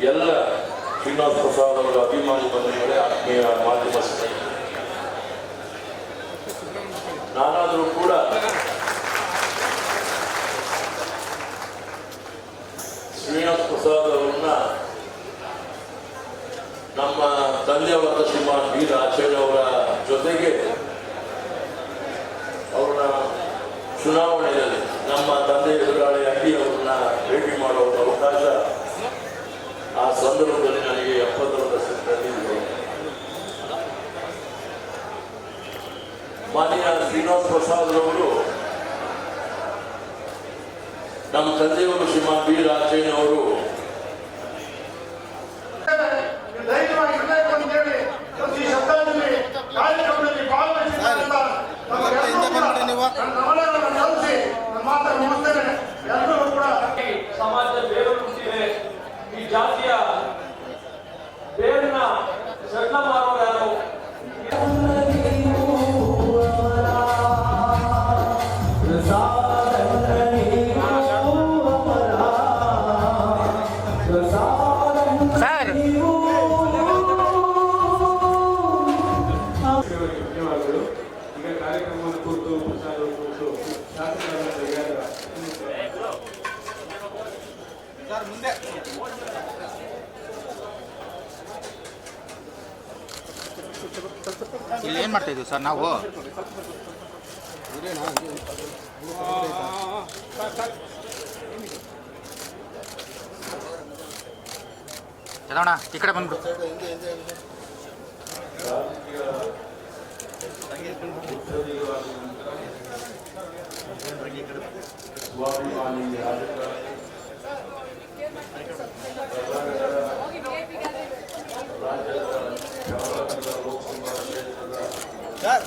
ಎಲ್ಲ ಶ್ರೀನಿವಾಸ ಪ್ರಸಾದ್ ಅವರ ಅಭಿಮಾನಿ ಬಂಧುಗಳೇ ಆತ್ಮೀಯ ಮಾಧ್ಯಮ ನಾನಾದರೂ ಕೂಡ ಶ್ರೀನಿವಾಸ ಪ್ರಸಾದ್ ಅವರನ್ನ ನಮ್ಮ ತಂದೆಯವರ ಶ್ರೀಮಾನ್ ಬಿ ಅವರ ಜೊತೆಗೆ ಅವರ ಚುನಾವಣೆಯಲ್ಲಿ ನಮ್ಮ ತಂದೆ ಎದುರಾಳಿ ಅಂಗಿ ಅವರನ್ನ ಭೇಟಿ ಮಾಡುವ ಅವಕಾಶ ಸಂದರ್ಭದಲ್ಲಿ ನನಗೆ ಎಪ್ಪತ್ತರ ದಶಕದಲ್ಲಿ ಮಾನ್ಯ ಶ್ರೀನಿವಾಸ ಪ್ರಸಾದ್ ಅವರು ನಮ್ಮ ತಂದೆಯವರು ಶ್ರೀಮಾನ್ ಬಿ ರಾಜೇನವರು ಧೈರ್ಯವಾಗಿ ಇರಬೇಕು ಈ ಪ್ರತಿ ಈಗ ಕಾರ್ಯಕ್ರಮವನ್ನು ಕುರಿತು ಇಲ್ಲಿ ಏನ್ ಮಾಡ್ತಾ ಇದೀವಿ ಸರ್ ನಾವು? ಚಲೋಣ ಈ ಕಡೆ ಬಂದ್ಬಿಡು. ಸರ್